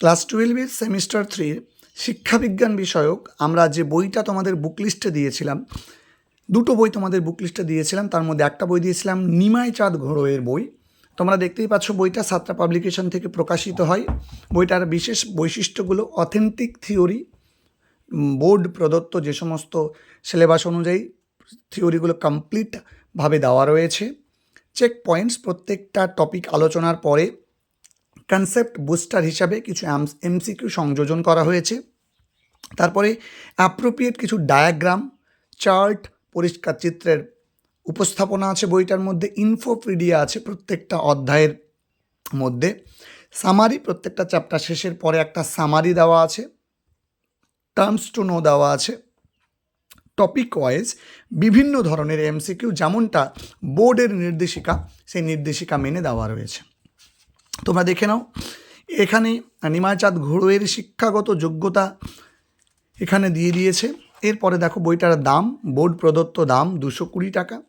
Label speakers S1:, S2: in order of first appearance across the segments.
S1: Class টুয়েলভের semester থ্রির শিক্ষাবিজ্ঞান বিষয়ক আমরা যে বইটা তোমাদের বুক লিস্টে দিয়েছিলাম, দুটো বই তোমাদের বুক লিস্টে দিয়েছিলাম, তার মধ্যে একটা বই দিয়েছিলাম, নিমাই চাঁদ ঘোড়োয়ের বই। তোমরা দেখতেই পাচ্ছ বইটা সাতটা পাবলিকেশন থেকে প্রকাশিত হয়। বইটার বিশেষ বৈশিষ্ট্যগুলো অথেন্টিক থিওরি বোর্ড প্রদত্ত যে সমস্ত সিলেবাস অনুযায়ী থিওরিগুলো কমপ্লিটভাবে দেওয়া রয়েছে। চেক পয়েন্টস প্রত্যেকটা টপিক আলোচনার পরে কনসেপ্ট বুস্টার হিসাবে কিছু এমসিকিউ সংযোজন করা হয়েছে। তারপরে অ্যাপ্রোপ্রিয়েট কিছু ডায়াগ্রাম চার্ট পরিষ্কার চিত্রের উপস্থাপনা আছে বইটার মধ্যে ইনফোপিডিয়া আছে প্রত্যেকটা অধ্যায়ের মধ্যে। সামারি প্রত্যেকটা চ্যাপ্টার শেষের পরে একটা সামারি দেওয়া আছে। টার্মস টু নো দেওয়া আছে। টপিক ওয়াইজ বিভিন্ন ধরনের এমসিকিউ যেমনটা বোর্ডের নির্দেশিকা, সেই নির্দেশিকা মেনে দেওয়া রয়েছে। তোমরা দেখে নাও। এখানে নিমাচাঁদ ঘোড়োয়ের শিক্ষাগত যোগ্যতা এখানে দিয়ে দিয়েছে। এরপরে দেখো বইটার দাম, বোর্ড প্রদত্ত দাম দুশো কুড়ি টাকা।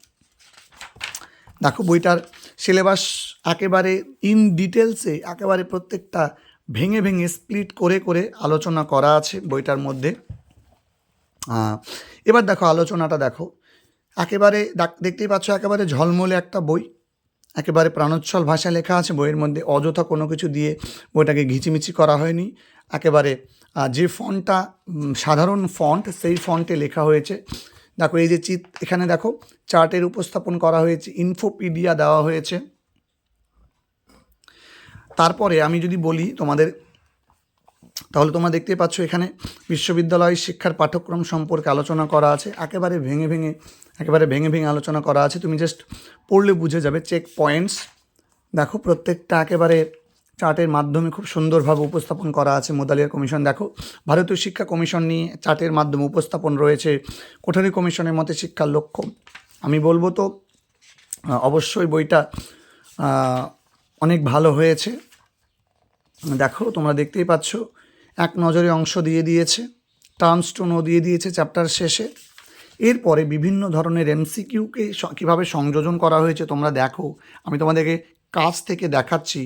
S1: দেখো বইটার সিলেবাস একেবারে ইন ডিটেলসে একেবারে প্রত্যেকটা ভেঙে ভেঙে স্প্লিট করে করে আলোচনা করা আছে বইটার মধ্যে। এবার দেখো আলোচনাটা দেখো। একেবারে দেখ- দেখতেই পাচ্ছ একেবারে ঝলমলে একটা বই। একেবারে প্রাণোচ্ছল ভাষায় লেখা আছে, বইয়ের মধ্যে অযথা কোনো কিছু দিয়ে বইটাকে ঘিচিমিচি করা হয়নি। একেবারে যে ফন্টটা সাধারণ ফন্ট, সেই ফন্টে লেখা হয়েছে। দেখো, এই যে চিত, এখানে দেখো, চার্টের উপস্থাপন করা হয়েছে, ইনফোপিডিয়া দেওয়া হয়েছে। তারপরে আমি যদি বলি তোমাদের তাহলে তোমরা দেখতেই পাচ্ছ এখানে বিশ্ববিদ্যালয় শিক্ষার পাঠ্যক্রম সম্পর্কে আলোচনা করা আছে। একেবারে ভেঙে ভেঙে, একেবারে ভেঙে ভেঙে আলোচনা করা আছে। তুমি জাস্ট পড়লে বুঝে যাবে চেক পয়েন্টস দেখো প্রত্যেকটা একেবারে চার্টের মাধ্যমে খুব সুন্দরভাবে উপস্থাপন করা আছে মোদালিয়া কমিশন। দেখো, ভারতীয় শিক্ষা কমিশন নিয়ে চার্টের মাধ্যমে উপস্থাপন রয়েছে কোঠারি কমিশনের মতে শিক্ষার লক্ষ্য। আমি বলব তো অবশ্যই বইটা অনেক ভালো হয়েছে। দেখো, তোমরা দেখতেই পাচ্ছ এক নজরে অংশ দিয়ে দিয়েছে টার্মস টু নো দিয়ে দিয়েছে চ্যাপ্টার শেষে। এরপরে বিভিন্ন ধরনের এমসিকিউকে কীভাবে সংযোজন করা হয়েছে তোমরা দেখো। আমি তোমাদেরকে কাজ থেকে দেখাচ্ছি।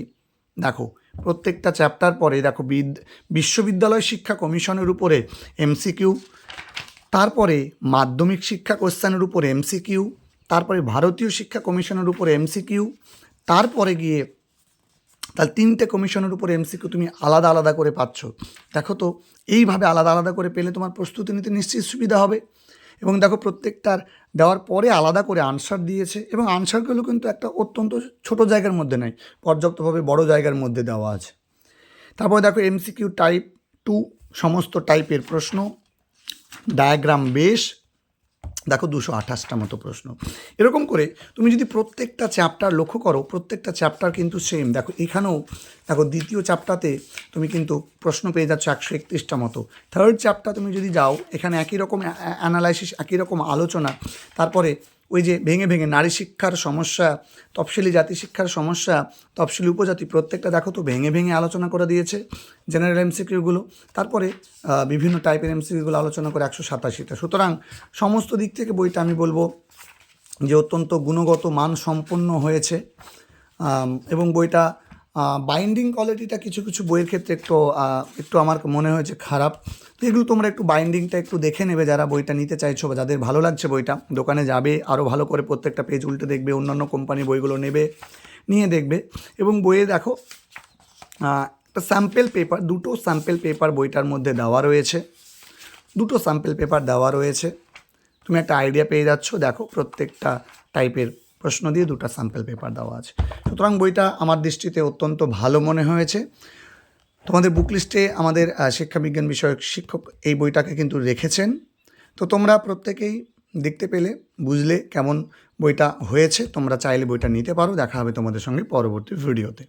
S1: দেখো, প্রত্যেকটা চ্যাপ্টার পরে দেখো, বিদ, বিশ্ববিদ্যালয় শিক্ষা কমিশনের উপরে এমসিকিউ, তারপরে মাধ্যমিক শিক্ষা কোশ্চেনের উপরে এমসিকিউ, তারপরে ভারতীয় শিক্ষা কমিশনের উপরে এমসিকিউ, তারপরে গিয়ে তাহলে তিনটে কমিশনের উপর এমসিকিউ তুমি আলাদা আলাদা করে পাচ্ছ। দেখো তো, এইভাবে আলাদা আলাদা করে পেলে তোমার প্রস্তুতি নিতে নিশ্চয়ই সুবিধা হবে। এবং দেখো প্রত্যেকটার দেওয়ার পরে আলাদা করে আনসার দিয়েছে। এবং আনসারগুলো কিন্তু একটা অত্যন্ত ছোট জায়গার মধ্যে নেই, পর্যাপ্তভাবে বড় জায়গার মধ্যে দেওয়া আছে। তারপরে দেখো এমসিকিউ টাইপ টু সমস্ত টাইপের প্রশ্ন ডায়াগ্রাম বেশ। দেখো দুশো আঠাশটা মতো প্রশ্ন। এরকম করে তুমি যদি প্রত্যেকটা চ্যাপ্টার লক্ষ্য করো, প্রত্যেকটা চ্যাপ্টার কিন্তু সেম দেখো এখানেও, দেখো দ্বিতীয় চ্যাপ্টারতে তুমি কিন্তু প্রশ্ন পেয়ে যাচ্ছ একশো একত্রিশটা মতো। থার্ড চ্যাপ্টার তুমি যদি যাও, এখানে একই রকম অ্যানালাইসিস একই রকম আলোচনা। তারপরে ওই যে ভেঙে ভেঙে নারী শিক্ষার সমস্যা, তফসিলি জাতি শিক্ষার সমস্যা, তফসিলি উপজাতি প্রত্যেকটা দেখো তো ভেঙে ভেঙে আলোচনা করে দিয়েছে জেনারেল এমসিকিউগুলো। তারপরে বিভিন্ন টাইপের এমসিকিউগুলো আলোচনা করে একশো সাতাশিটা। সুতরাং সমস্ত দিক থেকে বইটা আমি বলব যে অত্যন্ত গুণগত মান সম্পন্ন হয়েছে এবং বইটা বাইন্ডিং কোয়ালিটিটা কিছু কিছু বইয়ের ক্ষেত্রে একটু একটু আমার মনে হয়েছে খারাপ। তো এগুলো তোমরা একটু বাইন্ডিংটা একটু দেখে নেবে যারা বইটা নিতে চাইছো বা যাদের ভালো লাগছে বইটা। দোকানে যাবে আরও ভালো করে প্রত্যেকটা পেজ উল্টে দেখবে, অন্যান্য কোম্পানির বইগুলো নেবে, নিয়ে দেখবে। এবং বইয়ে দেখো একটা স্যাম্পেল পেপার দুটো স্যাম্পেল পেপার বইটার মধ্যে দেওয়া রয়েছে। দুটো স্যাম্পেল পেপার দেওয়া রয়েছে। তুমি একটা আইডিয়া পেয়ে যাচ্ছ, দেখো প্রত্যেকটা টাইপের প্রশ্ন দিয়ে দুটো স্যাম্পেল পেপার দেওয়া আছে। সুতরাং বইটা আমার দৃষ্টিতে অত্যন্ত ভালো মনে হয়েছে। তোমাদের বুক লিস্টে আমাদের শিক্ষাবিজ্ঞান বিষয়ক শিক্ষক এই বইটাকে কিন্তু রেখেছেন। তো তোমরা প্রত্যেকেই দেখতে পেলে, বুঝলে কেমন বইটা হয়েছে। তোমরা চাইলে বইটা নিতে পারো। দেখা হবে তোমাদের সঙ্গে পরবর্তী ভিডিওতে